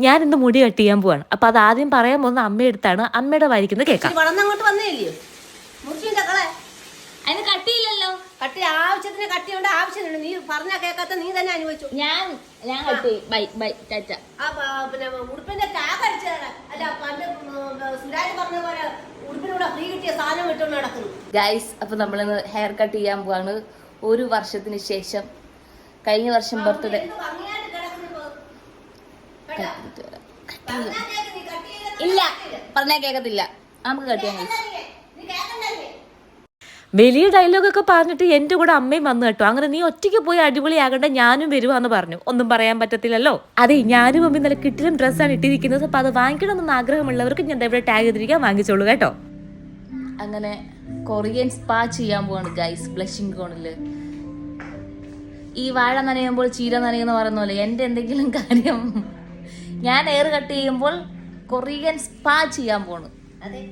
ഞാൻ ഇന്ന് മുടി കട്ട് ചെയ്യാൻ പോവാണ്. അപ്പൊ അത് ആദ്യം പറയാൻ പോകുന്ന അമ്മയടുത്താണ്. അമ്മയുടെ വായിക്കുന്നത് കേൾക്കാം. വളർന്നങ്ങോട്ട് വന്നേല്ലയോ അതിന് കട്ടിയില്ലല്ലോ. കട്ടി ആവശ്യത്തിന് കട്ടിയുണ്ട് ആവശ്യമുണ്ട് നീ പറഞ്ഞാ കേൾക്കാത്ത നീ തന്നെ അനുഭവിച്ചു? ഞാൻ ഞാൻ കട്ടി. Bye bye tata. ആ പ- പിന്നെ ഉടുപ്പിന്റെ ടാഗ് അടിച്ചതാണ്. അല്ല പണ്ട് സുരാജ് പറഞ്ഞ പോലെ ഉടുപ്പിനൂടെ ഫ്രീ കിട്ടിയ സാധനം വിട്ടുകൊണ്ട് നടക്കുന്നു. ഗൈസ് അപ്പൊ നമ്മളിന്ന് ഹെയർ കട്ട് ചെയ്യാൻ പോവാണ്. ഒരു വർഷത്തിന് ശേഷം കഴിഞ്ഞ വർഷം ബർത്ത്ഡേ എന്ത് ഭംഗിയായിട്ട് കിടക്കുന്നു ഇപ്പൊ. കേട്ടാ? പറഞ്ഞാ കേക്ക് നീ കട്ട് ചെയ്തെന്ന് ഇല്ല പറഞ്ഞാൽ കേക്കത്തില്ല. നമുക്ക് കട്ട് ചെയ്യാൻ വലിയ ഡയലോഗൊക്കെ പറഞ്ഞിട്ട് എന്റെ കൂടെ അമ്മയും വന്നു കേട്ടോ. അങ്ങനെ നീ ഒറ്റയ്ക്ക് പോയി അടിപൊളിയാകണ്ട ഞാനും വരുവാന്ന് പറഞ്ഞു. ഒന്നും പറയാൻ പറ്റത്തില്ലല്ലോ? അതെ ഞാനും അമ്മയും നല്ല കിട്ടിലും ഡ്രസ്സാണ് ഇട്ടിരിക്കുന്നത്. അപ്പൊ അത് വാങ്ങിക്കണമെന്ന് ആഗ്രഹമുള്ളവർക്ക് ഞാൻ ഇവിടെ ടാഗ് ചെയ്തിരിക്കാൻ വാങ്ങിച്ചോളൂ കേട്ടോ. അങ്ങനെ കൊറിയൻ സ്പാ ചെയ്യാൻ പോവാണ് ഗൈസ് ബ്ലഷിംഗ് കോണിൽ ഈ വാഴ നനയുമ്പോൾ ചീര നനയെന്ന് പറയുന്ന പോലെ എന്റെ എന്തെങ്കിലും കാര്യം ഞാൻ എയർ കട്ട് ചെയ്യുമ്പോൾ കൊറിയൻ സ്പാ ചെയ്യാൻ പോണു. അതെ.